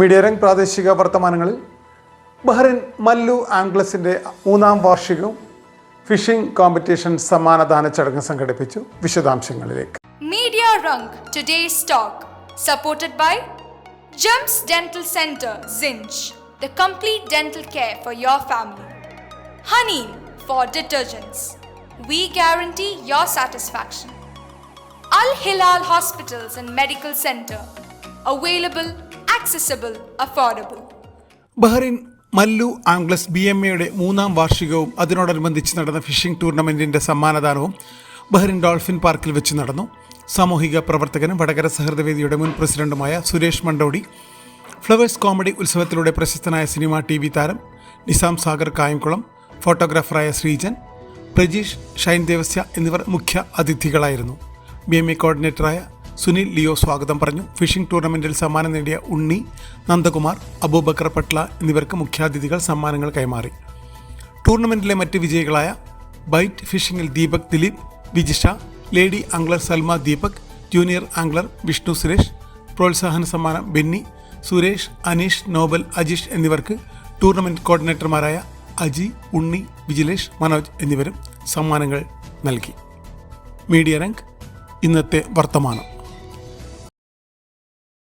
മീഡിയറിംഗ് പ്രാദേശിക വർത്തമാനങ്ങളിൽ ബഹ്റിൻ മല്ലു ആംഗ്ലസിന്റെ മൂന്നാം വാർഷികവും phishing competition സമ്മാനദാന ചടങ്ങ് സംഘടിപ്പിച്ചു. വിശദാംശങ്ങളിലേക്ക്. Media rung today stock supported by Gems dental centre cinch the complete dental care for your family honey for detergents we guarantee your satisfaction Al Hilal hospitals and medical centre available 24-7 accessible, affordable Bahrain Mallu anglers B M എയുടെ മൂന്നാം വാർഷികവും അതിനോടനുബന്ധിച്ച് നടന്ന fishing ടൂർണമെന്റിന്റെ സമ്മാനദാനവും Bahrain dolphin പാർക്കിൽ വെച്ച് നടന്നു. സാമൂഹിക പ്രവർത്തകനും വടകര സഹൃദവേദിയുടെ മുൻ പ്രസിഡന്റുമായ സുരേഷ് മണ്ടോടി ഫ്ലവേഴ്സ് കോമഡി ഉത്സവത്തിലൂടെ പ്രശസ്തനായ സിനിമാ ടി വി താരം നിസാം സാഗർ കായംകുളം ഫോട്ടോഗ്രാഫറായ ശ്രീജൻ പ്രജീഷ് ഷൈൻ ദേവസ്യ എന്നിവർ മുഖ്യ അതിഥികളായിരുന്നു. ബി എം എ കോർഡിനേറ്ററായ സുനിൽ ലിയോ സ്വാഗതം പറഞ്ഞു. ഫിഷിംഗ് ടൂർണമെന്റിൽ സമ്മാനം നേടിയ ഉണ്ണി നന്ദകുമാർ അബൂബക്കർ പട്ല എന്നിവർക്ക് മുഖ്യാതിഥികൾ സമ്മാനങ്ങൾ കൈമാറി. ടൂർണമെന്റിലെ മറ്റ് വിജയികളായ byte ഫിഷിംഗിൽ Deepak Dileep Vijisha lady angler Salma Deepak junior angler Vishnu Suresh പ്രോത്സാഹന സമ്മാനം ബെന്നി സുരേഷ് അനീഷ് നോബൽ അജീഷ് എന്നിവർക്ക് ടൂർണമെന്റ് കോർഡിനേറ്റർമാരായ അജി ഉണ്ണി വിജിലേഷ് മനോജ് എന്നിവരും സമ്മാനങ്ങൾ നൽകി. മീഡിയ രംഗ് ഇന്നത്തെ വർത്തമാനം.